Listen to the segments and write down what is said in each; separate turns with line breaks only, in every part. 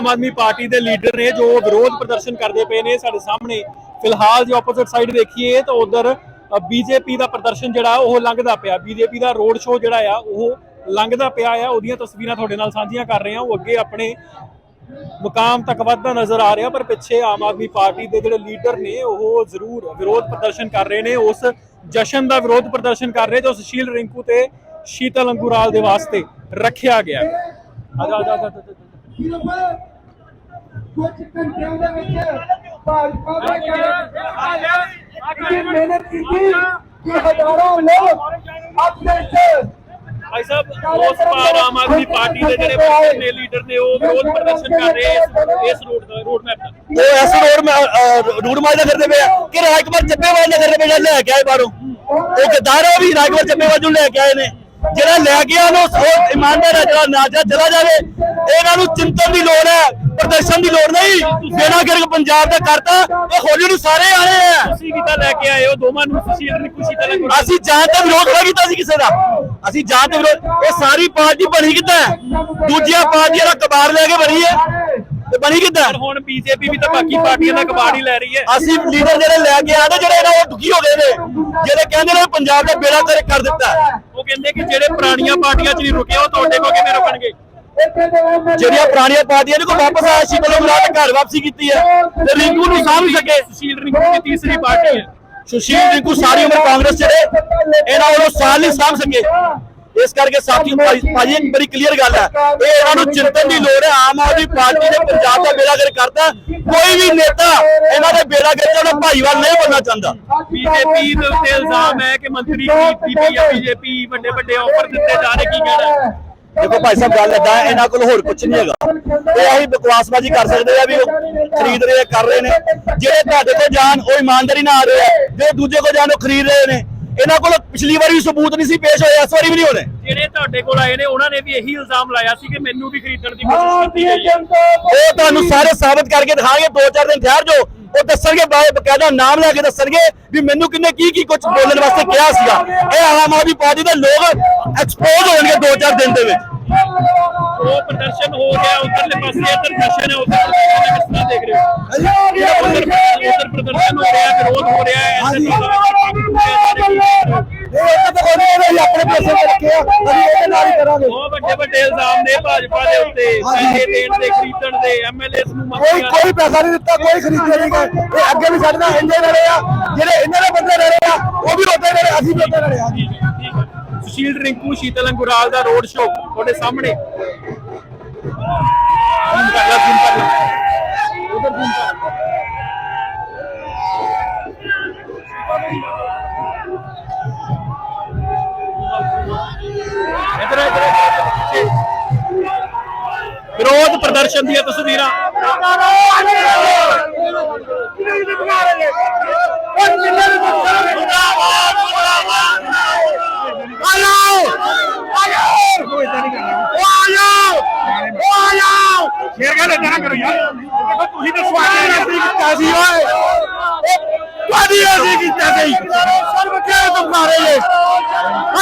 Aam Aadmi party ਦੇ leader ਨੇ ਜੋ ਵਿਰੋਧ ਪ੍ਰਦਰਸ਼ਨ ਕਰਦੇ ਪਏ ਨੇ ਸਾਡੇ ਸਾਹਮਣੇ। ਫਿਲਹਾਲ ਜੇ ਆਪੋਜ਼ਿਟ ਸਾਈਡ ਦੇਖੀਏ ਤਾਂ ਉਧਰ ਬੀਜੇਪੀ ਦਾ ਪ੍ਰਦਰਸ਼ਨ ਜਿਹੜਾ ਉਹ ਲੰਘਦਾ ਪਿਆ। ਬੀਜੇਪੀ ਦਾ ਰੋਡ ਸ਼ੋਅ ਜਿਹੜਾ ਆ, ਉਹ ਲੰਘਦਾ ਪਿਆ ਆ। ਉਹਦੀਆਂ ਤਸਵੀਰਾਂ ਤੁਹਾਡੇ ਨਾਲ ਸਾਂਝੀਆਂ ਕਰ ਰਹੇ ਹਾਂ। ਉਹ ਅੱਗੇ ਆਪਣੇ ਮੁਕਾਮ ਤੱਕ ਵੱਧਦਾ ਨਜ਼ਰ ਆ ਰਿਹਾ, ਪਰ ਪਿੱਛੇ ਆਮ ਆਦਮੀ ਪਾਰਟੀ ਦੇ ਜਿਹੜੇ ਲੀਡਰ ਨੇ, ਉਹ ਜ਼ਰੂਰ ਵਿਰੋਧ ਪ੍ਰਦਰਸ਼ਨ ਕਰ ਰਹੇ ਨੇ। ਉਸ ਜਸ਼ਨ ਦਾ ਵਿਰੋਧ ਪ੍ਰਦਰਸ਼ਨ ਕਰ ਰਹੇ, ਜੋ ਸੁਸ਼ੀਲ ਰਿੰਕੂ ਤੇ ਸ਼ੀਤਲ ਅੰਗੁਰਾਲ ਦੇ ਵਾਸਤੇ ਰੱਖਿਆ ਗਿਆ। ਹੈ। ਆ ਜਾ।
ਕੁਝ ਘੰਟਿਆਂ ਦੇ ਵਿੱਚ ਭਾਜਪਾ ਦਾ ਕਹਿਣਾ ਕਿ ਮਿਹਨਤ ਕੀਤੀ ਕਿ ਹਜ਼ਾਰਾਂ ਲੋਕ ਆਪਣੇ ਸੇ
ਭਾਈ ਸਾਹਿਬ ਉਸ ਪਾਰ ਆਮ ਆਦਮੀ ਪਾਰਟੀ ਦੇ ਜਿਹੜੇ ਵੱਡੇ ਨੇ ਲੀਡਰ ਨੇ ਉਹ ਵਿਰੋਧ ਪ੍ਰਦਰਸ਼ਨ ਕਰ ਰਹੇ ਇਸ- ਇਸ ਰੋਡ ਦਾ। ਰੋਡ ਮੈਪ ਦਾ
ਉਹ ਐਸ ਰੋਡ ਮੈਂ ਰੂਟ ਮਾਜਦਾ ਕਰਦੇ ਪਏ ਆ। ਕਿ ਰਾਜਕੁਮਾਰ ਚੱਬੇਵਾਲ ਨੇ ਕਰਦੇ ਪਏ ਜਾਂ ਲੈ ਕੇ ਆਏ ਬਾਹਰੋਂ? ਉਹ ਗੱਦਾਰ ਉਹ ਵੀ ਰਾਜਕੁਮਾਰ ਚੱਬੇਵਾਲ ਨੂੰ ਲੈ ਕੇ ਆਏ ਨੇ। ਜਿਹੜਾ ਲੈ ਗਿਆ ਉਹਨੂੰ ਉਹ ਇਮਾਨਦਾਰ ਹੈ ਜਿਹੜਾ ਨਾ ਜਾ ਚਲਾ ਜਾਵੇ ਇਹਨਾਂ ਨੂੰ ਚਿੰਤਨ ਦੀ ਲੋੜ ਹੈ। ਪ੍ਰਦਰਸ਼ਨ ਦੀ ਲੋੜ ਨਹੀਂ। ਜਿਹੜਾ ਗਿਰਗ ਪੰਜਾਬ ਦਾ ਕਰਤਾ ਇਹ ਹੌਲੀ ਨੂੰ ਸਾਰੇ ਆਏ ਆ।
ਤੁਸੀਂ ਕਿਤਾ ਲੈ ਕੇ ਆਏ ਹੋ ਦੋਵਾਂ ਨੂੰ ਸੁਸ਼ੀਲ ਰਿੰਕੂ ਸ਼ੀਤਲ ਅੰਗੁਰਾਲ
ਅਸੀਂ ਜਾਨ ਦਾ ਵਿਰੋਧ ਨਾ ਕੀਤਾ ਸੀ ਕਿਸੇ ਦਾ। ਅਸੀਂ ਜਾਨ ਦਾ ਵਿਰੋਧ ਇਹ ਸਾਰੀ ਪਾਰਟੀ ਬਣੀ ਕਿੱਦਾਂ? ਹੈ? ਦੂਜੀਆਂ ਪਾਰਟੀਆਂ ਦਾ ਕਬਾੜ ਲੈ ਕੇ ਬਣੀ ਹੈ। ਤੇ ਬਣੀ ਕਿੱਦਾਂ?
ਹੁਣ ਬੀਜੇਪੀ ਵੀ ਤਾਂ ਬਾਕੀ ਪਾਰਟੀਆਂ ਦਾ ਕਬਾੜ ਹੀ ਲੈ ਰਹੀ ਹੈ।
ਅਸੀਂ ਲੀਡਰ ਜਿਹੜੇ ਲੈ ਕੇ ਆਏ ਨੇ ਜਿਹੜੇ ਇਹਨਾਂ ਉਹ ਦੁਖੀ ਹੋ ਗਏ ਨੇ ਜਿਹੜੇ ਕਹਿੰਦੇ ਨੇ ਪੰਜਾਬ ਦਾ ਬੇੜਾ ਕਰ ਕਰ ਦਿੱਤਾ।
ਉਹ ਕਹਿੰਦੇ ਕਿ ਜਿਹੜੇ ਪੁਰਾਣੀਆਂ ਪਾਰਟੀਆਂ 'ਚ ਨਹੀਂ ਰੁਕੇ ਉਹ ਤੁਹਾਡੇ ਕੋਲ ਕਿਵੇਂ ਰੁਕਣਗੇ?
ਜਿਹੜੀਆਂ ਪੁਰਾਣੀਆਂ ਪਾਰਟੀਆਂ ਨੇ ਕੋ ਵਾਪਸ ਆਇਆ ਸ਼ੀਤਲ ਮੁਰਾਦ ਘਰ ਵਾਪਸੀ ਕੀਤੀ ਹੈ ਤੇ ਰਿੰਕੂ ਨੂੰ ਸਾਂਭ ਸਕੇ।
ਸੁਸ਼ੀਲ ਰਿੰਕੂ ਦੀ ਤੀਸਰੀ ਪਾਰਟੀ ਹੈ।
ਸੁਸ਼ੀਲ ਰਿੰਕੂ ਸਾਰੀ ਉਮਰ ਕਾਂਗਰਸ ਚ ਰਹੇ। ਇਹਨਾਂ ਵੱਲੋਂ ਸਾਲ ਨਹੀਂ ਸਾਂਭ ਸਕੇ। ਇਸ ਕਰਕੇ ਭਾਈ ਭਾਜੀ ਇੱਕ ਬੜੀ ਕਲੀਅਰ ਗੱਲ ਹੈ। ਇਹ ਇਹਨਾਂ ਨੂੰ ਚਿੰਤਨ ਦੀ ਲੋੜ ਹੈ। ਆਮ ਆਦਮੀ ਪਾਰਟੀ ਨੇ ਪੰਜਾਬ ਦਾ ਬੇੜਾ ਕਰ ਕਰਤਾ। ਕੋਈ ਵੀ ਨੇਤਾ ਇਹਨਾਂ ਦੇ ਬੇੜਾ ਕਰ ਉਹਦਾ ਭਾਈਵਾਲ ਨਹੀਂ ਬਣਨਾ ਚਾਹੁੰਦਾ।
ਬੀਜੇਪੀ ਦੇ ਉੱਤੇ ਇਲਜ਼ਾਮ ਹੈ ਕਿ ਮੰਤਰੀ ਖਰੀਦਦੀ ਪਈ ਹੈ ਬੀਜੇਪੀ ਵੱਡੇ ਵੱਡੇ ਆਫਰ ਦਿੱਤੇ ਜਾ ਰਹੇ ਕੀ ਕਹਿਣਾ?
ਦੇਖੋ ਭਾਈ ਸਾਹਿਬ ਗੱਲ ਏਦਾਂ ਇਹਨਾਂ ਕੋਲ ਹੋਰ ਕੁਝ ਨਹੀਂ ਹੈਗਾ। ਇਹ ਅਸੀਂ ਬਕਵਾਸਬਾਜ਼ੀ ਕਰ ਸਕਦੇ ਆ ਵੀ ਉਹ ਖਰੀਦ ਰਹੇ ਆ, ਕਰ ਰਹੇ ਨੇ। ਜਿਹੜੇ ਤੁਹਾਡੇ ਕੋਲ ਜਾਣ ਉਹ ਇਮਾਨਦਾਰੀ ਨਾਲ ਆ ਰਹੇ ਆ। ਜਿਹੜੇ ਦੂਜੇ ਕੋਲ ਜਾਣ ਉਹ ਖਰੀਦ ਰਹੇ ਨੇ। ਇਹਨਾਂ ਕੋਲ ਪਿਛਲੀ ਵਾਰੀ ਵੀ ਸਬੂਤ ਨਹੀਂ ਸੀ ਪੇਸ਼ ਹੋਏ ਇਸ ਵਾਰੀ ਵੀ ਨਹੀਂ ਹੋਣੇ।
ਜਿਹੜੇ ਤੁਹਾਡੇ ਕੋਲ ਆਏ ਨੇ ਉਹਨਾਂ ਨੇ ਵੀ ਇਹੀ ਇਲਜ਼ਾਮ ਲਾਇਆ ਸੀ ਕਿ ਮੈਨੂੰ ਵੀ ਖਰੀਦਣ ਦੀ ਕੋਸ਼ਿਸ਼ ਕੀਤੀ ਗਈ ਹੈ।
ਉਹ ਤੁਹਾਨੂੰ ਸਾਰੇ ਸਾਬਤ ਕਰਕੇ ਦਿਖਾਣਗੇ ਦੋ ਚਾਰ ਦਿਨ ਠਹਿਰ ਜਾਓ ਉਹ ਦੱਸਣਗੇ ਬਾਏ ਬਕਾਇਦਾ ਨਾਮ ਲੈ ਕੇ ਦੱਸਣਗੇ ਵੀ ਮੈਨੂੰ ਕਿੰਨੇ ਕੀ ਕੀ ਕੁਝ ਬੋਲਣ ਵਾਸਤੇ ਕਿਹਾ ਸੀਗਾ। ਇਹ ਆਮ ਆਦਮੀ ਪਾਰਟੀ ਦੇ ਲੋਕ ਐਕਸਪੋਜ਼ ਹੋ ਜਾਣਗੇ ਦੋ ਚਾਰ ਦਿਨ ਦੇ ਵਿੱਚ।
ਉਹ ਪ੍ਰਦਰਸ਼ਨ ਹੋ ਗਿਆ ਉਧਰਲੇ ਪਾਸੇ ਇੱਧਰ ਪ੍ਰਦਰਸ਼ਨ ਹੈ ਉਧਰ ਪ੍ਰਦਰਸ਼ਨ ਹੈ ਕਿਸ ਤਰ੍ਹਾਂ ਦੇਖ ਰਹੇ ਹੋ। ਉਧਰ ਉਧਰ ਪ੍ਰਦਰਸ਼ਨ ਹੋ ਰਿਹਾ ਵਿਰੋਧ ਹੋ ਰਿਹਾ ਹੈ ਐਸੇ
ਇਹ ਤਾਂ ਉਹਨੇ ਇਹਦੇ ਹੀ ਆਪਣੇ ਪੈਸੇ ਤੇ ਰੱਖੇ ਆ। ਅਸੀਂ ਇਹਦੇ ਨਾਲ ਹੀ ਕਰਾਂਗੇ।
ਬਹੁਤ ਵੱਡੇ ਵੱਡੇ ਇਲਜ਼ਾਮ ਨੇ ਭਾਜਪਾ ਦੇ ਉੱਤੇ ਪੈਸੇ ਦੇਣ ਦੇ ਖਰੀਦਣ ਦੇ ਐਮਐਲਏਸ ਨੂੰ
ਕੋਈ ਪੈਸਾ ਨਹੀਂ ਦਿੱਤਾ ਕੋਈ ਖਰੀਦਿਆ ਨਹੀਂ ਗਾ। ਇਹ ਅੱਗੇ ਵੀ ਸਾਡੇ ਨਾਲ ਇੰਨੇ ਲੜੇ ਆ ਜਿਹੜੇ ਇਹਨਾਂ ਦੇ ਬੰਦੇ ਲੜੇ ਆ ਉਹ ਵੀ ਰੋਤੇ ਅਸੀਂ ਵੀ ਰੋਤੇ ਆ।
ਸੁਸ਼ੀਲ ਰਿੰਕੂ ਸ਼ੀਤਲ ਅੰਗੁਰਾਲ ਦਾ ਰੋਡ ਸ਼ੋਅ ਤੁਹਾਡੇ ਸਾਹਮਣੇ। ਜ਼ੂਮ ਕਰ ਲਾ ਜ਼ੂਮ ਕਰ ਲਾ ਉਧਰ ਜ਼ੂਮ ਕਰ ਇਧਰ ਇਧਰ ਵਿਰੋਧ ਪ੍ਰਦਰਸ਼ਨ ਦੀਆਂ ਤਸਵੀਰਾਂ
ਸ਼ੇਰ ਗੱਲ ਇਦਾਂ ਕਰੋ ਯਾਰ। ਤੁਸੀਂ ਤਾਂ ਸਵਾਲ ਅਸੀਂ ਕੀਤਾ ਸੀ ਓਏ। ਤੁਹਾਡੀ ਅਸੀਂ ਕੀਤਾ ਸੀ। ਸਰਬ ਕੇ ਤੁਮ ਮਾਰੇ ਜੇ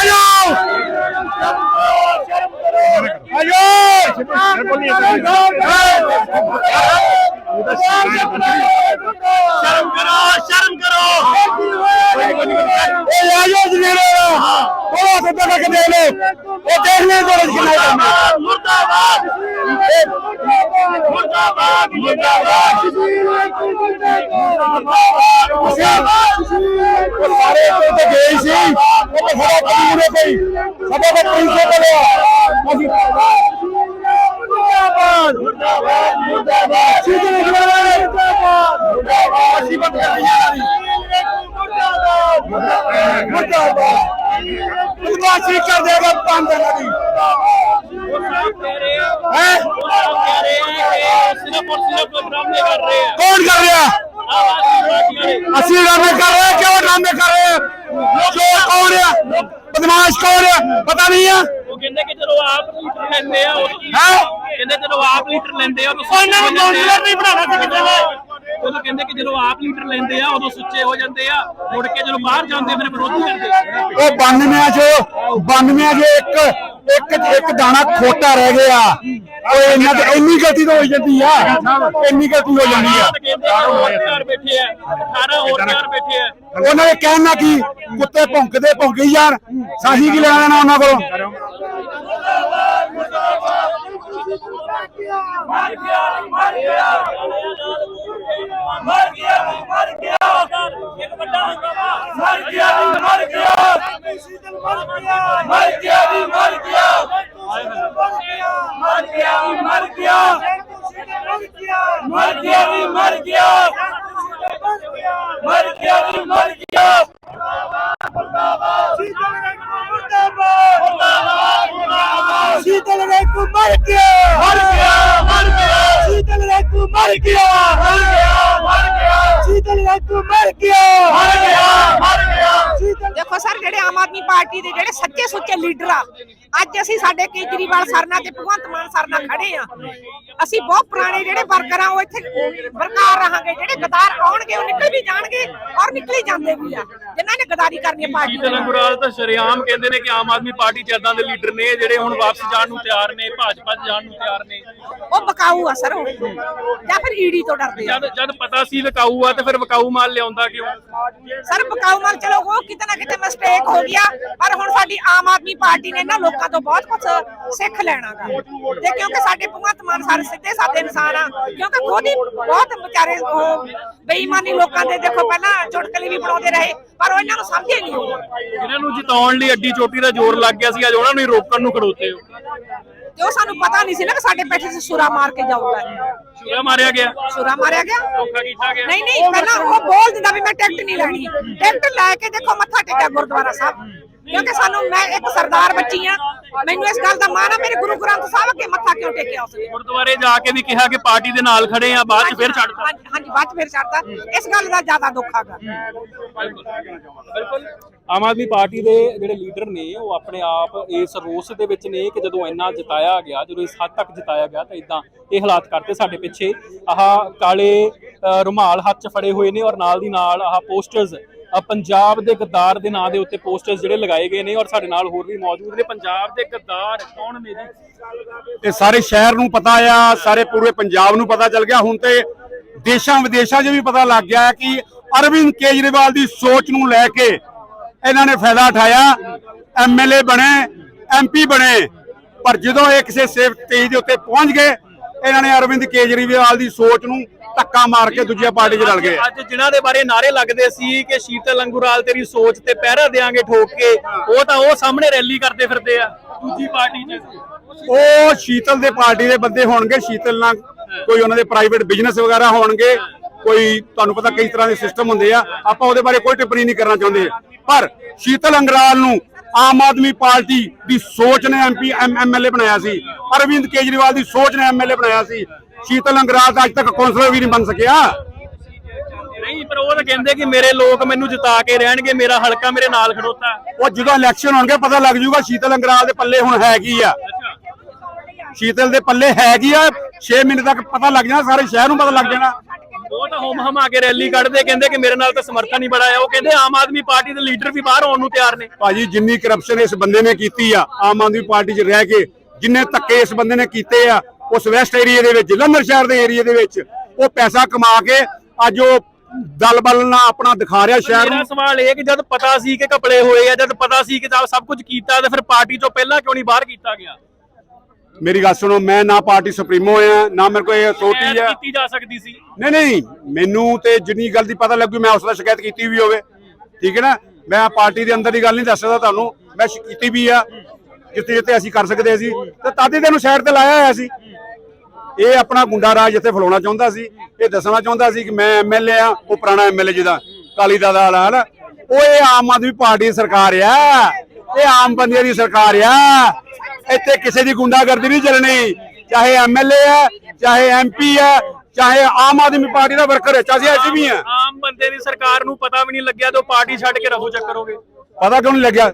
ਆਇਓ
ਸ਼ਰਮ ਕਰੋ ਸ਼ਰਮ ਕਰੋ।
ਇਹ ਆਇਓ ਜਨੇਰੇ ਉਹ ਸਿੱਧਾ ਤੱਕ ਦੇ ਲੋ ਉਹ ਦੇਖ ਲੈ ਕੋਲ ਕਿੰਨਾ ਕੰਮ
ਮੁਰਦਾਬਾਦ ਮੁਰਦਾਬਾਦ। ਮੁਰਦਾਬਾਦ
ਉਹ ਸਾਰੇ ਇੱਥੇ ਤੇ ਗਏ ਸੀ। ਉਹ ਤਾਂ ਸਾਡਾ ਹੈ ਕੋਈ। ਸਾਡਾ ਤਾਂ ਪ੍ਰਿੰਸੀਪਲ ਹੈ ਅਸੀਂ ਮੁਰਦਾਬਾਦ ਮੁਰਦਾਬਾਦ ਮੁਰਦਾਬਾਦ ਸਿੱਧੇ ਮੁਰਦਾਬਾਦ ਮੁਰਦਾਬਾਦ ਅਸੀਂ ਬੰਦ ਕਰ ਦਿਆ ਮੁਰਦਾਬਾਦ ਮੁਰਦਾਬਾਦ ਬਦਮਾਸ਼ੀ ਕਰ ਦੇਗਾ ਪੰਜ ਦਿਨਾਂ ਦੀ ਹੈ
ਕਹਿ ਰਹੇ ਆ ਕਿ ਸਿਰਫ ਔਰ ਸਿਰਫ ਡਰਾਮੇ ਉਹ ਕਹਿੰਦੇ ਕਿ ਜਦੋਂ ਆਪ ਲੀਡਰ ਲੈਂਦੇ ਆ ਉਹ
ਹੈਂ?
ਕਹਿੰਦੇ ਜਦੋਂ ਆਪ ਲੀਡਰ ਲੈਂਦੇ ਆ ਉਦੋਂ
ਉਹਨਾਂ ਨੂੰ ਕਾਉਂਸਲਰ ਨਹੀਂ ਬਣਾਉਣਾ ਸੀ
ਉਹ ਕਹਿੰਦੇ ਕਿ ਜਦੋਂ ਆਪ ਲੀਡਰ ਲੈਂਦੇ ਆ ਉਦੋਂ ਸੁੱਚੇ ਹੋ ਜਾਂਦੇ ਆ ਮੁੜ ਕੇ ਜਦੋਂ ਬਾਹਰ ਜਾਂਦੇ ਫਿਰ ਵਿਰੋਧੀ ਕਰਦੇ
ਉਹ 92 ਚੋਂ 92 ਚੋਂ ਇੱਕ
ਇੱਕ ਇੱਕ ਦਾਣਾ ਖੋਟਾ ਰਹਿ ਗਿਆ ਓਏ ਇਹਨਾਂ ਤੇ ਇੰਨੀ ਗਲਤੀ ਤਾਂ ਹੋ ਜਾਂਦੀ ਆ ਇੰਨੀ ਗਲਤੀ ਹੋ ਜਾਂਦੀ ਆ।
ਕਹਿੰਦੇ ਹੋਰ ਚਾਰ ਬੈਠੇ ਆ 18 ਹੋਰ ਚਾਰ ਬੈਠੇ ਆ।
ਉਹਨਾਂ ਦੇ ਕਹਿਣ ਨਾਲ ਕੀ? ਕੁੱਤੇ ਭੌਂਕਦੇ ਭੌਂਕੀ ਜਾਣ ਸਾਹੀ ਕੀ ਲੈਣਾ ਉਹਨਾਂ ਕੋਲੋਂ?
ਮਰ ਗਿਆ ਮਰ ਗਿਆ। ਇੱਕ ਵੱਡਾ ਹੰਗਾਮਾ ਮਰ ਗਿਆ। ਮਰ ਗਿਆ ਮਰ ਗਿਆ। ਮਰ ਗਿਆ ਮਰ ਗਿਆ। ਮਰ ਗਿਆ ਮਰ ਗਿਆ। ਮਰ ਗਿਆ ਮਰ ਗਿਆ ਮਰ ਗਿਆ ਮਰ ਗਿਆ
ਸ਼ੀਤਲ ਰੇਕੂ ਮਰ ਗਿਆ
ਮਰ ਗਿਆ ਮਰ ਗਿਆ
ਸ਼ੀਤਲ ਰੇਕੂ ਮਰ ਗਿਆ
ਮਰ ਗਿਆ ਮਰ ਗਿਆ
ਸ਼ੀਤਲ ਰੇਕੂ ਮਰ ਗਿਆ
ਮਰ ਗਿਆ ਮਰ ਗਿਆ
ਸ਼ੀਤਲ
ਦੇਖੋ ਸਰ ਜਿਹੜੇ ਆਮ ਆਦਮੀ ਪਾਰਟੀ ਦੇ ਜਿਹੜੇ ਸੱਚੇ ਸੁੱਚੇ ਲੀਡਰ ਆ, ਅੱਜ ਅਸੀਂ ਸਾਡੇ ਕੇਜਰੀਵਾਲ ਸਰ ਨਾਲ ਤੇ ਭਗਵੰਤ ਮਾਨ ਸਰ ਨਾਲ ਖੜੇ ਆ। ਅਸੀਂ ਬਹੁਤ ਪੁਰਾਣੇ ਜਿਹੜੇ ਵਰਕਰ ਆ, ਉਹ ਇੱਥੇ ਬਰਕਰਾਰ ਰਹਾਂਗੇ, ਜਿਹੜੇ ਗਦਾਰ ਆਉਣਗੇ, ਉਹ ਨਿਕਲ ਵੀ ਜਾਣਗੇ ਔਰ ਨਿਕਲੀ ਜਾਂਦੇ ਵੀ ਆ। ਜਿਨ੍ਹਾਂ ਨੇ ਗਦਾਰੀ ਕਰਨੀ ਹੈ ਪਾਰਟੀ ਦੇ ਨਾਲ।
ਗੁਰਾਲ ਤਾਂ ਸ਼ਰੇਆਮ ਕਹਿੰਦੇ ਨੇ ਕਿ ਆਮ ਆਦਮੀ ਪਾਰਟੀ ਚ ਇਦਾਂ ਦੇ ਲੀਡਰ ਨੇ ਜਿਹੜੇ ਹੁਣ ਵਾਪਸ ਜਾਣ ਨੂੰ ਤਿਆਰ ਨੇ ਭਾਜਪਾ 'ਚ ਜਾਣ ਨੂੰ ਤਿਆਰ ਨੇ।
ਉਹ ਬਕਾਊ ਆ ਸਰ ਉਹ। ਜਾਂ ਫਿਰ ਈਡੀ ਤੋਂ ਡਰਦੇ ਆ।
ਜਦ ਜਦ ਪਤਾ ਸੀ ਵਿਕਾਊ ਆ ਤੇ ਫਿਰ ਵਿਕਾਊ ਮਾਲ ਲਿਆਉਂਦਾ ਕਿਉਂ?
ਸਰ ਬਕਾਊ ਮਾਲ ਚਲੋ ਉਹ ਕਿਤੇ ਨਾ ਕਿਤੇ ਮਿਸਟੇਕ ਹੋ ਗਿਆ ਪਰ ਹੁਣ ਸਾਡੀ ਆਮ ਆਦਮੀ ਪਾਰਟੀ ਨੇ ਇਹਨਾਂ ਲੋਕਾਂ ਤੋਂ ਬਹੁਤ ਕੁਝ ਸਿੱਖ ਲੈਣਾਗਾ ਤੇ ਕਿਉਂਕਿ ਸਾਡੇ ਭਗਵੰਤ ਮਾਨ ਸਾਰੇ ਸਿੱਧੇ ਸਾਦੇ ਇਨਸਾਨ ਆ ਕਿਉਂਕਿ ਖੁਦ ਹੀ ਬਹੁਤ ਵਿਚਾਰੇ ਉਹ ਬੇਈਮਾਨੀ ਲੋਕਾਂ ਦੇ ਦੇਖੋ ਪਹਿਲਾਂ ਚੁਟਕਲੇ ਵੀ ਬਣਾਉਂਦੇ ਰਹੇ ਪਰ ਉਹ ਇਹਨਾਂ ਨੂੰ ਸਮਝੇ ਨਹੀਂ
ਜਿਨ੍ਹਾਂ ਨੂੰ ਜਿਤਾਉਣ ਲਈ ਅੱਡੀ ਚੋਟੀ ਦਾ ਜ਼ੋਰ ਲੱਗ ਗਿਆ ਸੀ ਅੱਜ ਉਹਨਾਂ ਨੂੰ ਹੀ ਰੋਕਣ ਨੂੰ ਖੜੋਤੇ ਹੋ।
ਤੇ ਉਹ ਸਾਨੂੰ ਪਤਾ ਨਹੀਂ ਸੀ ਨਾ ਕਿ ਸਾਡੇ ਪੇਠੇ 'ਚ ਸੁਰਾ ਮਾਰ ਕੇ ਜਾਊਗਾ।
ਛੁਰਾ ਮਾਰਿਆ ਗਿਆ?
ਸੁਰਾ ਮਾਰਿਆ ਗਿਆ?
ਧੋਖਾ ਕੀਤਾ ਗਿਆ।
ਨਹੀਂ ਨਹੀਂ ਪਹਿਲਾਂ ਉਹ ਬੋਲ ਦਿੰਦਾ ਵੀ ਮੈਂ ਟਿਕਟ ਨਹੀਂ ਲੈਣੀ। ਟਿਕਟ ਲੈ ਕੇ ਦੇਖੋ ਮੱਥਾ ਟੇਕਿਆ ਗੁਰਦੁਆਰਾ ਸਾਹਿਬ। ਕਿਉਂਕਿ ਸਾਨੂੰ ਮੈਂ ਇੱਕ ਸਰਦਾਰ ਬੱਚੀ ਆ ਮੈਨੂੰ ਇਸ ਗੱਲ ਦਾ ਮਾਣ ਆ ਮੇਰੇ ਗੁਰੂ ਗ੍ਰੰਥ ਸਾਹਿਬ ਕਿਉਂ ਟੇਕਿਆ ਉਸਨੇ?
ਗੁਰਦੁਆਰੇ ਜਾ ਕੇ ਵੀ ਕਿਹਾ ਕਿ ਪਾਰਟੀ ਦੇ ਨਾਲ ਖੜੇ ਆ ਬਾਅਦ ਚ ਫਿਰ ਛੱਡਤਾ।
ਹਾਂਜੀ ਹਾਂਜੀ ਬਾਅਦ ਚ ਫਿਰ ਛੱਡਤਾ। ਇਸ ਗੱਲ ਦਾ ਜ਼ਿਆਦਾ ਦੁੱਖ ਆਗਾ
ਬਿਲਕੁਲ। ਆਮ ਆਦਮੀ ਪਾਰਟੀ ਦੇ ਜਿਹੜੇ ਲੀਡਰ ਨੇ ਉਹ ਆਪਣੇ ਆਪ ਇਸ ਰੋਸ ਦੇ ਵਿੱਚ ਨੇ ਕਿ ਜਦੋਂ ਇੰਨਾ ਜਿਤਾਇਆ ਗਿਆ ਜਦੋਂ ਇਸ ਹੱਦ ਤੱਕ ਜਿਤਾਇਆ ਗਿਆ ਤਾਂ ਇਦਾਂ ਇਹ ਹਾਲਾਤ ਕਰਤੇ ਸਾਡੇ ਪਿੱਛੇ। ਆਹ ਕਾਲੇ ਰੁਮਾਲ ਹੱਥ 'ਚ ਫੜੇ ਹੋਏ ਨੇ ਔਰ ਨਾਲ ਦੀ ਨਾਲ ਆਹ ਪੋਸਟਰਸ ਪੰਜਾਬ ਦੇ ਗੱਦਾਰ ਦੇ ਨਾਂ ਦੇ ਉੱਤੇ ਪੋਸਟਰਸ ਜਿਹੜੇ ਲਗਾਏ ਗਏ ਨੇ ਔਰ ਸਾਡੇ ਨਾਲ ਹੋਰ ਵੀ ਮੌਜੂਦ ਨੇ। ਪੰਜਾਬ ਦੇ ਗੱਦਾਰ ਕੌਣ ਨੇ ਜੀ?
ਇਹ ਸਾਰੇ ਸ਼ਹਿਰ ਨੂੰ ਪਤਾ ਆ, ਸਾਰੇ ਪੂਰੇ ਪੰਜਾਬ ਨੂੰ ਪਤਾ ਚੱਲ ਗਿਆ। ਹੁਣ ਤੇ ਦੇਸ਼ਾਂ ਵਿਦੇਸ਼ਾਂ 'ਚ ਵੀ ਪਤਾ ਲੱਗ ਗਿਆ ਹੈ ਕਿ ਅਰਵਿੰਦ ਕੇਜਰੀਵਾਲ ਦੀ ਸੋਚ ਨੂੰ ਲੈ ਕੇ ਇਹਨਾਂ ਨੇ ਫਾਇਦਾ ਉਠਾਇਆ। ਐਮਐਲਏ ਬਣੇ ਐਮਪੀ ਬਣੇ, ਪਰ ਜਦੋਂ ਇਹ ਕਿਸੇ ਸੇਫ ਸਟੇਜ ਦੇ ਉੱਤੇ ਪਹੁੰਚ ਗਏ, ਇਹਨਾਂ ਨੇ ਅਰਵਿੰਦ ਕੇਜਰੀਵਾਲ ਦੀ ਸੋਚ ਨੂੰ ਧੱਕਾ ਮਾਰ ਕੇ ਦੂਜੀਆਂ ਪਾਰਟੀ 'ਚ ਰਲ ਗਏ
ਅੱਜ ਜਿਨ੍ਹਾਂ ਦੇ ਬਾਰੇ ਨਾਰੇ ਲੱਗਦੇ ਸੀ ਕਿ ਸ਼ੀਤਲ ਅੰਗੁਰਾਲ ਤੇਰੀ ਸੋਚ ਤੇ ਪਹਿਰਾ ਦੇਾਂਗੇ ਠੋਕ ਕੇ ਉਹ ਤਾਂ ਉਹ ਸਾਹਮਣੇ ਰੈਲੀ ਕਰਦੇ ਫਿਰਦੇ ਆ ਦੂਜੀ ਪਾਰਟੀ 'ਚ।
ਉਹ ਸ਼ੀਤਲ ਦੇ ਪਾਰਟੀ ਦੇ ਬੰਦੇ ਹੋਣਗੇ ਸ਼ੀਤਲ ਨਾਲ ਕੋਈ ਉਹਨਾਂ ਦੇ ਪ੍ਰਾਈਵੇਟ ਬਿਜ਼ਨਸ ਵਗੈਰਾ ਹੋਣਗੇ ਕੋਈ ਤੁਹਾਨੂੰ ਪਤਾ ਕਈ ਤਰ੍ਹਾਂ ਦੇ ਸਿਸਟਮ ਹੁੰਦੇ ਆ ਆਪਾਂ ਉਹਦੇ ਬਾਰੇ ਕੋਈ ਟਿੱਪਣੀ ਨਹੀਂ ਕਰਨਾ ਚਾਹੁੰਦੇ। ਪਰ ਸ਼ੀਤਲ ਅੰਗਰਾਲ ਨੂੰ ਆਮ ਆਦਮੀ ਪਾਰਟੀ ਦੀ ਸੋਚ ਨੇ ਐਮਪੀ ਐਮਐਲਏ ਬਣਾਇਆ ਸੀ ਅਰਵਿੰਦ ਕੇਜਰੀਵਾਲ ਦੀ ਸੋਚ ਨੇ ਐਮਐਲਏ ਬਣਾਇਆ ਸੀ ਸ਼ੀਤਲ ਅੰਗਰਾਲ ਤਾਂ ਅੱਜ ਤੱਕ ਕੌਂਸਲਰ ਵੀ ਨਹੀਂ ਬਣ ਸਕਿਆ।
ਨਹੀਂ ਪਰ ਉਹ ਤਾਂ ਕਹਿੰਦੇ ਕਿ ਮੇਰੇ ਲੋਕ ਮੈਨੂੰ ਜਿਤਾ ਕੇ ਰਹਿਣਗੇ ਮੇਰਾ ਹਲਕਾ ਮੇਰੇ ਨਾਲ ਖੜੋਤਾ।
ਉਹ ਜਦੋਂ ਇਲੈਕਸ਼ਨ ਹੋਣਗੇ ਪਤਾ ਲੱਗ ਜਾਊਗਾ ਸ਼ੀਤਲ ਅੰਗਰਾਲ ਦੇ ਪੱਲੇ ਹੁਣ ਹੈ ਕੀ ਆ। ਸ਼ੀਤਲ ਦੇ ਪੱਲੇ ਹੈ ਕੀ ਆ 6 ਮਹੀਨੇ ਤੱਕ ਪਤਾ ਲੱਗ ਜਾਣਾ ਸਾਰੇ ਸ਼ਹਿਰ ਨੂੰ ਪਤਾ ਲੱਗ ਜਾਣਾ।
ਉਹ ਤਾਂ ਹਮ ਹਮਾ ਕੇ ਰੈਲੀ ਕੱਢਦੇ ਕਹਿੰਦੇ ਕਿ ਮੇਰੇ ਨਾਲ ਤਾਂ ਸਮਰਥਨ ਹੀ ਬੜਾ ਆ ਉਹ ਕਹਿੰਦੇ ਆਮ ਆਦਮੀ ਪਾਰਟੀ ਦੇ ਲੀਡਰ ਵੀ ਬਾਹਰ ਆਉਣ ਨੂੰ ਤਿਆਰ ਨੇ।
ਭਾਜੀ ਜਿੰਨੀ ਕਰਪਸ਼ਨ ਇਸ ਬੰਦੇ ਨੇ ਕੀਤੀ ਆ ਆਮ ਆਦਮੀ ਪਾਰਟੀ 'ਚ ਰਹਿ ਕੇ ਜਿੰਨੇ ਧੱਕੇ ਇਸ ਬੰਦੇ ਨੇ ਕੀਤੇ ਆ ਉਸ ਵੈਸਟ ਏਰੀਆ ਦੇ ਵਿੱਚ ਜਲੰਧਰ ਸ਼ਹਿਰ ਦੇ ਏਰੀਆ ਦੇ ਵਿੱਚ ਉਹ ਪੈਸਾ ਕਮਾ ਕੇ ਅੱਜ ਉਹ ਦਲ ਬਲ ਨਾਲ ਆਪਣਾ ਦਿਖਾ ਰਿਹਾ ਸ਼ਹਿਰ
ਮੇਰਾ
ਨੂੰ।
ਸਵਾਲ ਇਹ ਕਿ ਜਦ ਪਤਾ ਸੀ ਕਿ ਕਪੜੇ ਹੋਏ ਆ ਜਦ ਪਤਾ ਸੀ ਕਿ ਸਭ ਕੁਝ ਕੀਤਾ ਤੇ ਫਿਰ ਪਾਰਟੀ ਤੋਂ ਪਹਿਲਾਂ ਕਿਉਂ ਨਹੀਂ ਬਾਹਰ ਕੀਤਾ ਗਿਆ?
ਮੇਰੀ ਗੱਲ ਸੁਣੋ ਮੈਂ ਨਾ ਪਾਰਟੀ ਸੁਪਰੀਮੋ ਆ ਨਾ ਮੇਰੇ ਕੋਲ ਇਹ ਅਥਾਰਟੀ ਆ।
ਕੀਤੀ ਜਾ ਸਕਦੀ ਸੀ।
ਨਹੀਂ ਨਹੀਂ ਮੈਨੂੰ ਤੇ ਜਿੰਨੀ ਗੱਲ ਦੀ ਪਤਾ ਲੱਗੂ ਮੈਂ ਉਸ ਦਾ ਸ਼ਿਕਾਇਤ ਕੀਤੀ ਵੀ ਹੋਵੇ। ਠੀਕ ਹੈ ਨਾ? ਮੈਂ ਪਾਰਟੀ ਦੇ ਅੰਦਰ ਦੀ ਗੱਲ ਨਹੀਂ ਦੱਸ ਸਕਦਾ ਤੁਹਾਨੂੰ ਮੈਂ ਸ਼ਿ- ਕੀਤੀ ਵੀ ਆ। ਜਿੱਥੇ ਜਿੱਥੇ ਅਸੀਂ ਕਰ ਸਕਦੇ ਸੀ। ਤੇ ਤਾਦੀ ਤੈਨੂੰ ਸਾਈਡ ਤੇ ਲਾਇਆ ਹੋਇਆ ਸੀ। ਇਹ ਆਪਣਾ ਗੁੰਡਾ ਰਾਜ ਜਿੱਥੇ ਫਲਾਉਣਾ ਚਾਹੁੰਦਾ ਸੀ। ਇਹ ਦੱਸਣਾ ਚਾਹੁੰਦਾ ਸੀ ਕਿ ਮੈਂ ਐਮਐਲਏ ਆ ਉਹ ਪੁਰਾਣਾ ਐਮਐਲਏ ਜਿਹਦਾ ਕਾਲੀ ਦਾਦਾ ਵਾਲਾ ਹੈ ਨਾ ਉਹ ਇਹ ਆਮ ਆਦਮੀ ਪਾਰਟੀ ਦੀ ਸਰਕਾਰ ਆ। ਇਹ ਆਮ ਬੰਦਿਆਂ ਦੀ ਸਰਕਾਰ ਆ। ਇੱਥੇ ਕਿਸੇ ਦੀ ਗੁੰਡਾਗਰਦੀ ਨਹੀਂ ਚੱਲਣੀ। ਚਾਹੇ ਐਮਐਲਏ ਆ ਚਾਹੇ ਐਮਪੀ ਆ ਚਾਹੇ ਆਮ ਆਦਮੀ ਪਾਰਟੀ ਦਾ ਵਰਕਰ ਹੈ ਚਾਹੇ ਅਸੀਂ ਵੀ ਆ।
ਆਮ ਬੰਦੇ ਦੀ ਸਰਕਾਰ ਨੂੰ ਪਤਾ ਵੀ ਨਹੀਂ ਲੱਗਿਆ ਤੇ ਉਹ ਪਾਰਟੀ ਛੱਡ ਕੇ ਰਫੂ ਚੱਕਰੋਗੇ
ਪਤਾ ਕਿਉਂ ਨਹੀਂ ਲੱਗਿਆ?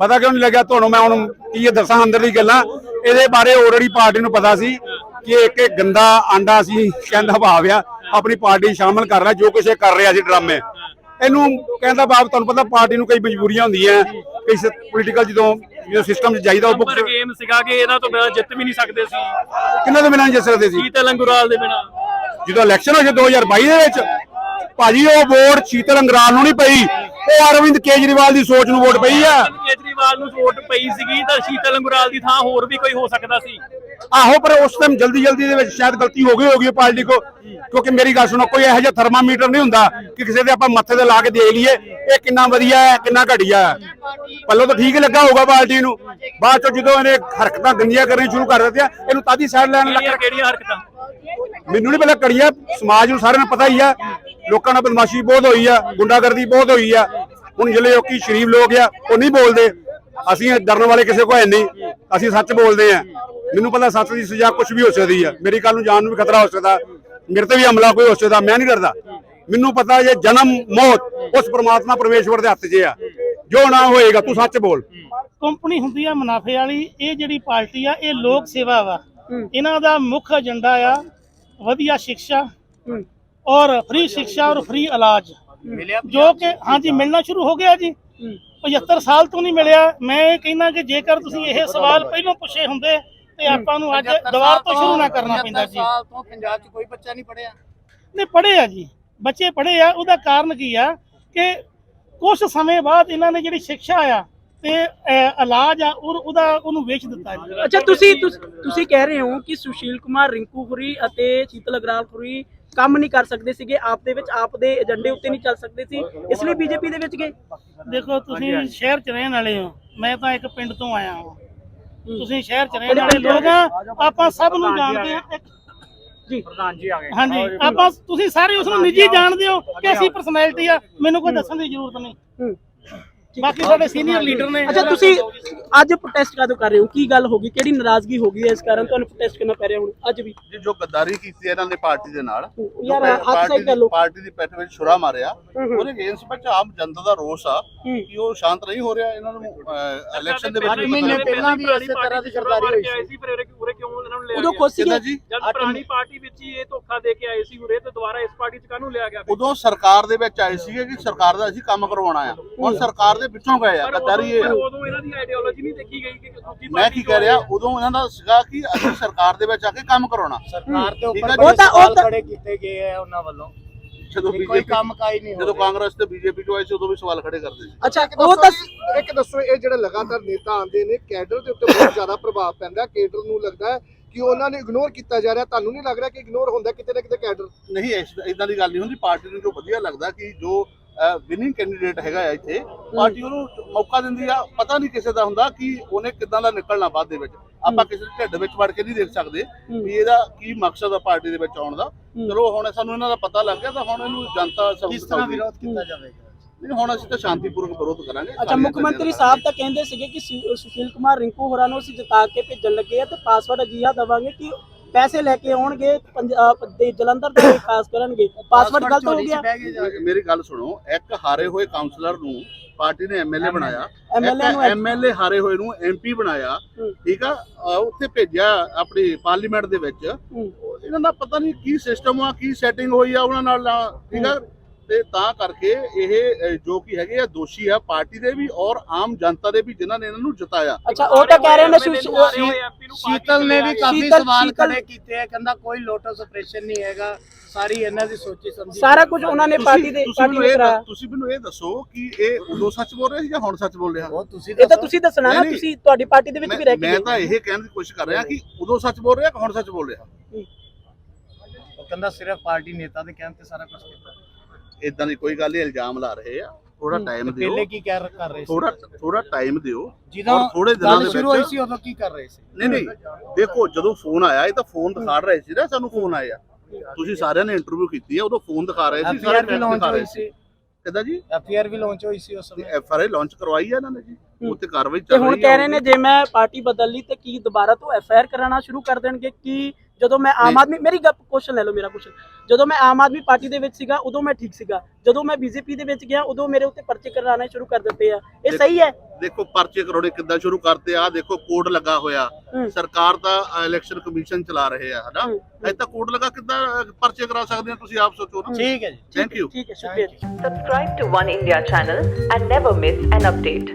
ਪਤਾ ਕਿਉਂ ਨਹੀਂ ਲੱਗਿਆ? ਤੁਹਾਨੂੰ ਮੈਂ ਹੁਣ ਕੀ ਇਹ ਦੱਸਾਂ ਅੰਦਰ ਦੀ ਗੱਲਾਂ। ਇਹਦੇ ਬਾਰੇ ਆਲਰੇਡੀ ਪਾਰਟੀ ਨੂੰ ਪਤਾ ਸੀ ਕਿ ਇੱਕ ਇਹ ਗੰਦਾ ਆਂਡਾ ਸੀ ਕਹਿੰਦਾ ਭਾਵ ਆ ਆਪਣੀ ਪਾਰਟੀ ਸ਼ਾਮਲ ਕਰ ਰਿਹਾ ਜੋ ਕੁਛ ਇਹ ਕਰ ਰਿਹਾ ਸੀ ਡਰਾਮੇ। ਇਹਨੂੰ ਕਹਿੰਦਾ ਬਾਪ ਤੁਹਾਨੂੰ ਪਤਾ ਪਾਰਟੀ ਨੂੰ ਕਈ ਮਜਬੂਰੀਆਂ ਹੁੰਦੀਆਂ ਕਈ ਪੋਲੀਟੀਕਲ ਜਦੋਂ ਜਦੋਂ ਸਿਸਟਮ 'ਚ ਜਾਈਦਾ ਉਹ
ਗੇਮ ਸੀਗਾ ਕਿ ਇਹਨਾਂ ਤੋਂ ਬਿਨਾਂ ਜਿੱਤ ਵੀ ਨਹੀਂ ਸਕਦੇ ਸੀ।
ਕਿੰਨਾਂ ਦੇ ਬਿਨਾਂ ਜਿੱਤ ਸਕਦੇ ਸੀ?
ਸ਼ੀਤਲ ਅੰਗੁਰਾਲ ਦੇ ਬਿਨਾਂ?
ਜਦੋਂ ਇਲੈਕਸ਼ਨ ਹੋਇਆ 2022 ਦੇ ਵਿੱਚ ਭਾਜੀ ਉਹ ਵੋਟ ਸ਼ੀਤਲ ਅੰਗਰਾਲ ਨੂੰ ਨਹੀਂ ਪਈ। ਉਹ ਅਰਵਿੰਦ ਕੇਜਰੀਵਾਲ ਦੀ ਸੋਚ ਨੂੰ ਵੋਟ ਪਈ ਆ।
ਕੇਜਰੀਵਾਲ ਨੂੰ ਵੋਟ ਪਈ ਸੀਗੀ ਤਾਂ ਸ਼ੀਤਲ ਅੰਗੁਰਾਲ ਦੀ ਥਾਂ ਹੋਰ ਵੀ ਕੋਈ ਹੋ ਸਕਦਾ ਸੀ।
ਆਹੋ ਪਰ ਉਸ ਟਾਈਮ ਜਲਦੀ ਜਲਦੀ ਦੇ ਵਿੱਚ ਸ਼ਾਇਦ ਗਲਤੀ ਹੋ ਗਈ ਹੋਗੀ ਪਾਰਟੀ ਕੋ ਕਿਉਂਕਿ ਮੇਰੀ ਗੱਲ ਸੁਣੋ ਕੋਈ ਇਹੋ ਜਿਹਾ ਥਰਮਾਮੀਟਰ ਨਹੀਂ ਹੁੰਦਾ ਕਿ ਕਿਸੇ ਦੇ ਆਪਾਂ ਮੱਥੇ ਤੇ ਲਾ ਕੇ ਦੇਖ ਲਈਏ ਇਹ ਕਿੰਨਾ ਵਧੀਆ ਹੈ ਕਿੰਨਾ ਘਟੀਆ ਹੈ। ਪੱਲੋ ਤਾਂ ਠੀਕ ਲੱਗਾ ਹੋਊਗਾ ਪਾਰਟੀ ਨੂੰ ਬਾਅਦ ਚੋਂ ਜਦੋਂ ਇਹਨੇ ਹਰਕਤਾਂ ਗੰਦੀਆਂ ਕਰਨੀਆਂ ਸ਼ੁਰੂ ਕਰ ਦਿੱਤੀਆਂ ਇਹਨੂੰ ਤਾਦੀ ਸਾਈਡ ਲੈਣ ਲੱਗ
ਕਿਹੜੀਆਂ ਕਿਹੜੀਆਂ ਹਰਕਤਾਂ?
ਮੈਨੂੰ ਨਹੀਂ ਪਤਾ ਕੜੀਆ ਸਮਾਜ ਨੂੰ ਸਾਰਿਆਂ ਨੂੰ ਪਤਾ ਹੀ ਆ। ਲੋਕਾਂ ਨਾਲ ਬਦਮਾਸ਼ੀ ਬਹੁਤ ਹੋਈ ਆ ਗੁੰਡਾਗਰਦੀ ਬਹੁਤ ਹੋਈ ਆ। ਹੁਣ ਜਿਹੜੇ ਲੋਕੀ ਸ਼ਰੀਫ ਲੋਕ ਆ ਉਹ ਨਹੀਂ ਬੋਲਦੇ। ਅਸੀਂ ਡਰਨ ਵਾਲੇ ਕਿਸੇ ਕੋ ਹੈ ਨਹੀਂ। ਅਸੀਂ ਸੱਚ ਬੋਲਦੇ ਆ। ਮੈਨੂੰ ਪਤਾ ਸੱਚ ਦੀ ਸਜ਼ਾ ਕੁਝ ਵੀ ਹੋ ਸਕਦੀ ਆ। ਮੇਰੀ ਕੱਲ ਨੂੰ ਜਾਨ ਨੂੰ ਵੀ ਖਤਰਾ ਹੋ ਸਕਦਾ। ਮੇਰੇ ਤੇ ਵੀ ਹਮਲਾ ਕੋਈ ਹੋ ਸਕਦਾ ਮੈਂ ਨਹੀਂ ਡਰਦਾ। ਮੈਨੂੰ ਪਤਾ ਜੇ ਜਨਮ ਮੌਤ ਉਸ ਪ੍ਰਮਾਤਮਾ ਪਰਮੇਸ਼ਵਰ ਦੇ ਹੱਥ 'ਚ ਆ। ਜੋ ਨਾ ਹੋਏਗਾ ਤੂੰ ਸੱਚ ਬੋਲ।
ਕੰਪਨੀ ਹੁੰਦੀ ਆ ਮੁਨਾਫੇ ਵਾਲੀ ਇਹ ਜਿਹੜੀ ਪਾਰਟੀ ਆ ਇਹ ਲੋਕ ਸੇਵਾ ਵਾ। ਇਹਨਾਂ ਦਾ ਮੁੱਖ ਏਜੰਡਾ ਆ ਵਧੀਆ ਸਿੱਖਿਆ ਔਰ ਫ੍ਰੀ ਸਿੱਖਿਆ ਔਰ ਫ੍ਰੀ ਇਲਾਜ। ਜੋ ਕਿ ਹਾਂਜੀ ਮਿਲਣਾ ਸ਼ੁਰੂ ਹੋ ਗਿਆ ਜੀ। 75 ਸਾਲ ਤੋਂ ਨਹੀਂ ਮਿਲਿਆ। ਮੈਂ ਇਹ ਕਹਿੰਦਾ ਕਿ ਜੇਕਰ ਤੁਸੀਂ ਇਹ ਸਵਾਲ ਪਹਿਲਾਂ ਪੁੱਛੇ ਹੁੰਦੇ ਤੇ ਆਪਾਂ ਨੂੰ ਅੱਜ ਦੁਬਾਰਾ ਤੋਂ ਸ਼ੁਰੂ ਨਾ ਕਰਨਾ ਪੈਂਦਾ ਜੀ।
ਸਾਲ ਤੋਂ ਪੰਜਾਬ 'ਚ ਕੋਈ ਬੱਚਾ ਨਹੀਂ ਪੜਿਆ
ਪੜ੍ਹੇ ਆ ਜੀ। ਬੱਚੇ ਪੜ੍ਹੇ ਆ। ਉਹਦਾ ਕਾਰਨ ਕੀ ਆ ਕਿ ਕੁਝ ਸਮੇਂ ਬਾਅਦ ਇਹਨਾਂ ਨੇ ਜਿਹੜੀ ਸਿੱਖਿਆ ਆ ਤੇ ਇਲਾਜ ਆ ਉਹ- ਉਹਦਾ ਉਹਨੂੰ ਵੇਚ ਦਿੱਤਾ ਜੀ।
ਅੱਛਾ ਤੁਸੀਂ ਤੁਸ- ਤੁਸੀਂ ਕਹਿ ਰਹੇ ਹੋ ਕਿ ਸੁਸ਼ੀਲ ਕੁਮਾਰ ਰਿੰਕੂ ਖੁਰੀ ਅਤੇ ਸ਼ੀਤਲ ਅਗਰਾਲ ਖੁਰੀ ਕੰਮ ਨਹੀਂ ਕਰ ਸਕਦੇ ਸੀਗੇ ਆਪ ਦੇ ਵਿੱਚ ਆਪ ਦੇ ਏਜੰਡੇ ਉੱਤੇ ਨਹੀਂ ਚੱਲ ਸਕਦੇ ਸੀ। ਇਸ ਲਈ ਬੀਜੇਪੀ ਦੇ ਵਿੱਚ ਗਏ।
ਦੇਖੋ ਤੁਸੀਂ ਸ਼ਹਿਰ ਚ ਰਹਿਣ ਵਾਲੇ ਹੋ। ਮੈਂ ਤਾਂ ਇੱਕ ਪਿੰਡ ਤੋਂ ਆਇਆ ਹਾਂ। ਤੁਸੀਂ ਸ਼ਹਿਰ ਚ ਰਹਿਣ ਵਾਲੇ ਲੋਕ ਆ। ਆਪਾਂ ਸਭ ਨੂੰ ਜਾਣਦੇ ਆ ਇੱਕ
ਜੀ।
ਪ੍ਰਧਾਨ ਜੀ ਆ ਗਏ।
ਹਾਂਜੀ। ਆਪਾਂ ਤੁਸੀਂ ਸਾਰੇ ਉਸ ਨੂੰ ਨਿੱਜੀ ਜਾਣਦੇ ਹੋ ਕਿ ਅਸੀਂ ਪਰਸਨੈਲਿਟੀ ਆ। ਮੈਨੂੰ ਕੋਈ ਦੱਸਣ ਦੀ ਜ਼ਰੂਰਤ ਨਹੀਂ।
ਹੂੰ।
ਬਾਕੀ ਸਾਡੇ ਸੀਨੀਅਰ ਲੀਡਰ ਨੇ
ਅੱਛਾ ਤੁਸੀਂ ਅੱਜ ਪ੍ਰੋਟੈਸਟ ਕਾਹਦੋਂ ਕਰ ਰਹੇ ਹੋ? ਕੀ ਗੱਲ ਹੋ ਗਈ? ਕਿਹੜੀ ਨਾਰਾਜ਼ਗੀ ਹੋ ਗਈ ਹੈ ਇਸ ਕਾਰਨ? ਤੁਹਾਨੂੰ ਪ੍ਰੋਟੈਸਟ ਕਰਨਾ ਪੈ ਰਿਹਾ ਹੁਣ? ਅੱਜ ਵੀ?
ਜੀ ਜੋ ਗੱਦਾਰੀ ਕੀਤੀ ਹੈ ਇਹਨਾਂ ਨੇ ਪਾਰਟੀ ਦੇ ਨਾਲ
ਯਾਰ ਹੱਥ
ਪਾਰਟੀ
ਸਾਈਡ ਕਰ
ਦੀ ਪਾਰਟੀ ਦੀ ਪਿੱਠ ਵਿੱਚ ਛੁਰਾ ਮਾਰਿਆ। ਉਹਦੇ ਅਗੇਂਸਟ ਵਿੱਚ ਆਮ ਜਨਤਾ ਦਾ ਰੋਸ ਆ। ਕਿ ਉਹ ਸ਼ਾਂਤ ਨਹੀਂ ਹੋ ਰਿਹਾ ਇਹਨਾਂ ਨੂੰ ਇਲੈਕਸ਼ਨ ਦੇ ਵਿੱਚ
ਮਹੀਨੇ ਪਹਿਲਾਂ ਵੀ ਇਸੇ ਤਰ੍ਹਾਂ ਦੀ ਸਰਕਾਰੀ ਹੋਈ ਸੀ।
ਸੀ। ਫਿਰ ਉਰੇ ਕਿਉਂ ਇਹਨਾਂ ਨੂੰ ਲਿਆ
ਉਦੋਂ
ਕਿੱਦਾਂ
ਸੀਗੇ।
ਜੀ?
ਜਦ ਪੁਰਾਣੀ ਪਾਰਟੀ ਵਿੱਚ ਹੀ ਇਹ ਧੋਖਾ ਦੇ ਕੇ ਆਏ ਸੀ ਉਰੇ ਤੇ ਦੁਬਾਰਾ ਇਸ ਪਾਰਟੀ 'ਚ ਕਾਹਨੂੰ ਲਿਆ ਗਿਆ?
ਉਦੋਂ ਸਰਕਾਰ ਦੇ ਵਿੱਚ ਆਏ ਸੀਗੇ ਕਿ ਸਰਕਾਰ ਦਾ ਅਸੀਂ ਕੰਮ ਕਰਵਾਉਣਾ ਆ। ਹੁਣ ਸਰਕਾਰ ਦੇ ਵਿੱਚੋਂ ਗਏ ਆ ਗੱਦਾਰੀ ਇਹ
ਉਦੋਂ-
ਆ।
ਉਦੋਂ ਇਹਨਾਂ ਦੀ ਆਈਡੀਓਲੋਜੀ ਨਹੀਂ ਦੇਖੀ ਗਈ ਕਿ ਦੂਜੀ
ਮੈਂ ਕੀ ਕਹਿ ਰਿਹਾ ਉਦੋਂ ਇਹਨਾਂ ਦਾ ਸੀਗਾ ਕਿ ਅਸੀਂ ਸਰਕਾਰ ਦੇ ਵਿੱਚ ਆ ਕੇ ਕੰਮ ਕਰਾਉਣਾ।
ਸਰਕਾਰ ਦੇ ਉੱਪਰ
ਉਹ ਤਾਂ- ਉਹ
ਖੜੇ ਕੀਤੇ ਗਏ ਆ ਉਹਨਾਂ ਵੱਲੋਂ।
ਜਦੋਂ
ਕਿ ਕੋਈ
ਬੀਜੇਪੀ
ਕੰਮ ਕਾਈ ਨਹੀਂ ਹੋ
ਜਦੋਂ
ਰਿਹਾ।
ਕਾਂਗਰਸ ਤੇ ਬੀਜੇਪੀ ਚੋਂ ਆਏ ਸੀ ਉਦੋਂ ਵੀ ਸਵਾਲ ਖੜੇ ਕਰਦੇ ਸੀ।
ਅੱਛਾ ਉਹ ਤਾਂ
ਇੱਕ ਦੱਸੋ ਇਹ ਜਿਹੜੇ ਲਗਾਤਾਰ ਨੇਤਾ ਆਉਂਦੇ ਨੇ ਕੈਡਰ ਦੇ ਉੱਤੇ ਬਹੁਤ ਜ਼ਿਆਦਾ ਪ੍ਰਭਾਵ ਪੈਂਦਾ ਕੈਡਰ ਨੂੰ ਲੱਗਦਾ ਹੈ ਕਿ ਉਹਨਾਂ ਨੂੰ ਇਗਨੋਰ ਕੀਤਾ ਜਾ ਰਿਹਾ। ਤੁਹਾਨੂੰ ਨਹੀਂ ਲੱਗ ਰਿਹਾ ਕਿ ਇਗਨੋਰ ਹੁੰਦਾ ਕਿਤੇ ਨਾ ਕਿਤੇ ਕੈਡਰ?
ਨਹੀਂ ਇਦਾਂ ਦੀ ਗੱਲ ਨਹੀਂ ਹੁੰਦੀ। ਪਾਰਟੀ ਨੂੰ ਜੋ ਵਧੀਆ ਲੱਗਦਾ ਕਿ ਜੋ ਵਿਨਿੰਗ ਕੈਂਡੀਡੇਟ ਹੈਗਾ ਆ ਇੱਥੇ। ਪਾਰਟੀ ਉਹਨੂੰ ਮੌਕਾ ਦਿੰਦੀ ਆ ਪਤਾ ਨਹੀਂ ਕਿਸੇ ਦਾ ਹੁੰਦਾ ਕਿ ਉਹਨੇ ਕਿਦਾਂ ਦਾ ਨਿਕਲਣਾ ਬਾਅਦ ਦੇ ਵਿੱਚ। ਆਪਾਂ ਕਿਸੇ ਦੇ ਢਿੱਡ ਵਿੱਚ ਵੜ ਕੇ ਨਹੀਂ ਦੇਖ ਸਕਦੇ ਵੀ ਇਹਦਾ ਕੀ ਮਕਸਦ ਆ ਪਾਰਟੀ ਦੇ ਵਿੱਚ ਆਉਣ ਦਾ। ਚਲੋ ਹੁਣ ਸਾਨੂੰ ਇਹਨਾਂ ਦਾ ਪਤਾ ਲੱਗ ਗਿਆ ਤਾਂ ਹੁਣ ਇਹਨੂੰ ਜਨਤਾ ਸਭ
ਕਿਸ ਤਰ੍ਹਾਂ ਵਿਰੋਧ ਕੀਤਾ ਜਾਵੇਗਾ?
ਨਹੀਂ ਹੁਣ ਅਸੀਂ ਤਾਂ ਸ਼ਾਂਤੀਪੂਰਵਕ ਵਿਰੋਧ ਕਰਾਂਗੇ।
ਅੱਛਾ ਮੁੱਖ ਮੰਤਰੀ ਸਾਹਿਬ ਤਾਂ ਕਹਿੰਦੇ ਸੀਗੇ ਕਿ ਸੁਸ਼ੀਲ ਕੁਮਾਰ ਰਿੰਕੂ ਹੋਰਾਂ ਨੂੰ ਅਸੀਂ ਜਿਤਾ ਕੇ ਭੇਜਣ ਲੱਗੇ ਆ ਤੇ ਪਾਸਵਰਡ ਅਜਿਹਾ ਦਵਾਂਗੇ ਕਿ ਪੈਸੇ ਲੈ ਕੇ ਆਉਣਗੇ ਪੰਜਾਬ ਦੇ ਜਲੰਧਰ ਦੇ ਵਿਕਾਸ ਕਰਨਗੇ ਪਾਸਵਰਡ ਗਲਤ ਹੋ ਗਿਆ।
ਮੇਰੀ ਗੱਲ ਸੁਣੋ ਇੱਕ ਹਾਰੇ ਹੋਏ ਕਾਉਂਸਲਰ ਨੂੰ ਪਾਰਟੀ ਨੇ ਐਮਐਲਏ ਬਣਾਇਆ ਐਮਐਲਏ ਹਾਰੇ ਹੋਏ ਨੂੰ ਐਮਪੀ ਬਣਾਇਆ। ਠੀਕ ਆ ਉੱਥੇ ਭੇਜਿਆ ਆਪਣੀ ਪਾਰਲੀਮੈਂਟ ਦੇ ਵਿੱਚ। ਇਹਨਾਂ ਦਾ ਪਤਾ ਨਹੀਂ ਕੀ ਸਿਸਟਮ ਆ ਕੀ ਸੈਟਿੰਗ ਹੋਈ ਆ ਉਹਨਾਂ ਨਾਲ ਠੀਕ ਆ ਤੇ ਤਾਂ ਕਰਕੇ ਇਹ ਜੋ ਕਿ ਹੈਗੇ ਆ ਦੋਸ਼ੀ ਆ ਪਾਰਟੀ ਦੇ ਵੀ ਔਰ ਆਮ ਜਨਤਾ ਦੇ ਵੀ ਜਿਨ੍ਹਾਂ ਨੇ ਇਹਨਾਂ ਨੂੰ ਜਿਤਾਇਆ।
ਅੱਛਾ ਉਹ ਤਾਂ ਕਹਿ ਰਹੇ ਨੇ
ਸ਼ੀਤਲ ਨੇ ਵੀ ਕਾਫੀ ਸਵਾਲ ਖੜੇ ਕੀਤੇ ਆ ਕਹਿੰਦਾ ਕੋਈ ਲੋਟਸ ਆਪਰੇਸ਼ਨ ਨਹੀਂ ਹੈਗਾ ਸਾਰੀ ਇਹਨਾਂ ਦੀ ਸੋਚੀ ਸਮਝੀ
ਸਾਰਾ ਕੁਝ ਉਹਨਾਂ ਨੇ ਪਾਰਟੀ ਦੇ
ਤੁਸੀਂ
ਪਾਰਟੀ
ਮੈਨੂੰ
ਨੇ
ਇਹ
ਕਰਾਇਆ
ਤੁਸੀਂ ਮੈਨੂੰ ਇਹ ਦੱਸੋ ਕਿ ਇਹ ਉਦੋਂ ਸੱਚ ਬੋਲ ਰਿਹਾ ਸੀ ਜਾਂ ਹੁਣ ਸੱਚ ਬੋਲ ਰਿਹਾ?
ਉਹ ਤੁਸੀਂ
ਇਹ ਤਾਂ ਤੁਸੀਂ ਦੱਸਣਾ ਨਾ। ਤੁਸੀਂ ਤੁਹਾਡੀ ਪਾਰਟੀ ਦੇ ਵਿੱਚ ਵੀ ਰਹਿ
ਮੈਂ
ਕੇ
ਮੈਂ ਤਾਂ ਇਹ ਕਹਿਣ ਦੀ ਕੋਸ਼ਿਸ਼ ਕਰ ਰਿਹਾ ਕਿ ਉਦੋਂ ਸੱਚ ਬੋਲ ਰਿਹਾ ਕਿ ਹੁਣ ਸੱਚ ਬੋਲ ਰਿਹਾ?
ਉਹ ਕਹਿੰਦਾ ਸਿਰਫ ਪਾਰਟੀ ਨੇਤਾ ਦੇ ਕਹਿਣ ਤੇ ਸਾਰਾ ਕੁਝ ਕੀਤਾ।
ਇਦਾਂ ਦੀ ਕੋਈ ਗੱਲ ਨਹੀਂ ਇਲਜ਼ਾਮ ਲਾ ਰਹੇ ਆ। ਥੋੜਾ ਟਾਈਮ ਦਿਓ।
ਪਹਿਲੇ ਕੀ ਕਰ ਰਹੇ ਸੀ?
ਥੋੜਾ ਥੋੜਾ ਟਾਈਮ ਦਿਓ।
ਜਦੋਂ
ਔਰ ਥੋੜੇ ਦਿਨਾਂ ਦੇ
ਸ਼ੁਰੂ ਹੋਈ
ਵਿੱਚ
ਸੀ ਉਦੋਂ ਕੀ ਕਰ ਰਹੇ ਸੀ?
ਨਹੀਂ ਨਹੀਂ ਦੇਖੋ ਜਦੋਂ ਫੋਨ ਆਇਆ ਇਹ ਤਾਂ ਫੋਨ ਦਿਖਾ ਰਹੇ ਸੀ ਨਾ ਸਾਨੂੰ ਫੋਨ ਆਇਆ। ਤੁਸੀਂ ਸਾਰਿਆਂ ਨੇ ਇੰਟਰਵਿਊ ਕੀਤੀ ਹੈ ਉਦੋਂ ਫੋਨ ਦਿਖਾ ਰਹੇ ਸੀ facts
ਲਾਂਚ
ਦਿਖਾ ਰਹੇ
ਹੋਈ ਸੀ।
ਕਿੱਦਾਂ ਜੀ?
ਐਫਆਈਆਰ ਵੀ ਲਾਂਚ ਹੋਈ ਸੀ ਉਸ ਸਮੇਂ।
ਐਫਆਰਆਈ ਲਾਂਚ ਕਰਵਾਈ ਹੈ ਇਹਨਾਂ ਨੇ ਜੀ? ਉੱਤੇ ਕਾਰਵਾਈ
ਤੇ
ਚੱਲ ਰਹੀ ਹੈ
ਹੁਣ ਕਹਿ ਰਹੇ ਨੇ ਜੇ ਮੈਂ ਪਾਰਟੀ ਬਦਲ ਲਈ ਤੇ ਕੀ ਦੁਬਾਰਾ ਤੋਂ ਐਫ ਆਈ ਆਰ ਕਰਾਉਣਾ ਸ਼ੁਰੂ ਕਰ ਦੇਣਗੇ? ਕਿ ਜਦੋਂ ਮੈਂ ਆਮ। ਆਦਮੀ ਮੇਰੀ ਕੁਐਸਚਨ ਲੈ ਲਓ ਮੇਰਾ ਕੁਐਸਚਨ ਜਦੋਂ ਮੈਂ ਆਮ ਆਦਮੀ ਪਾਰਟੀ ਦੇ ਵਿੱਚ ਸੀਗਾ ਉਦੋਂ ਮੈਂ ਠੀਕ ਸੀਗਾ। ਜਦੋਂ ਮੈਂ ਬੀਜੇਪੀ ਦੇ ਵਿੱਚ ਗਿਆ ਉਦੋਂ ਮੇਰੇ ਉੱਤੇ ਪਰਚੇ ਕਰਾਉਣੇ ਸ਼ੁਰੂ ਕਰ ਦਿੱਤੇ ਆ। ਇਹ ਸਹੀ ਹੈ?
ਦੇਖੋ ਪਰਚੇ ਕਰੋੜੇ ਕਿੱਦਾਂ ਸ਼ੁਰੂ ਕਰਤੇ ਆ। ਦੇਖੋ ਕੋਡ ਲੱਗਾ ਹੋਇਆ। ਸਰਕਾਰ ਦਾ ਇਲੈਕਸ਼ਨ ਕਮਿਸ਼ਨ ਚਲਾ ਰਹੇ ਆ ਹਨਾ?
ਹੂੰ।
ਐ ਤਾਂ ਕੋਡ ਲੱਗਾ ਕਿੱਦਾਂ ਪਰਚੇ ਕਰਾ ਸਕਦੇ ਆ ਤੁਸੀਂ ਆਪ ਸੋਚੋ ਨਾ।
ਠੀਕ ਹੈ ਜੀ।
ਥੈਂਕ ਯੂ
ਠੀਕ ਹੈ ਸ਼ੁਕਰੀਆ। ਜੀ
Subscribe to One India channel and never miss an update.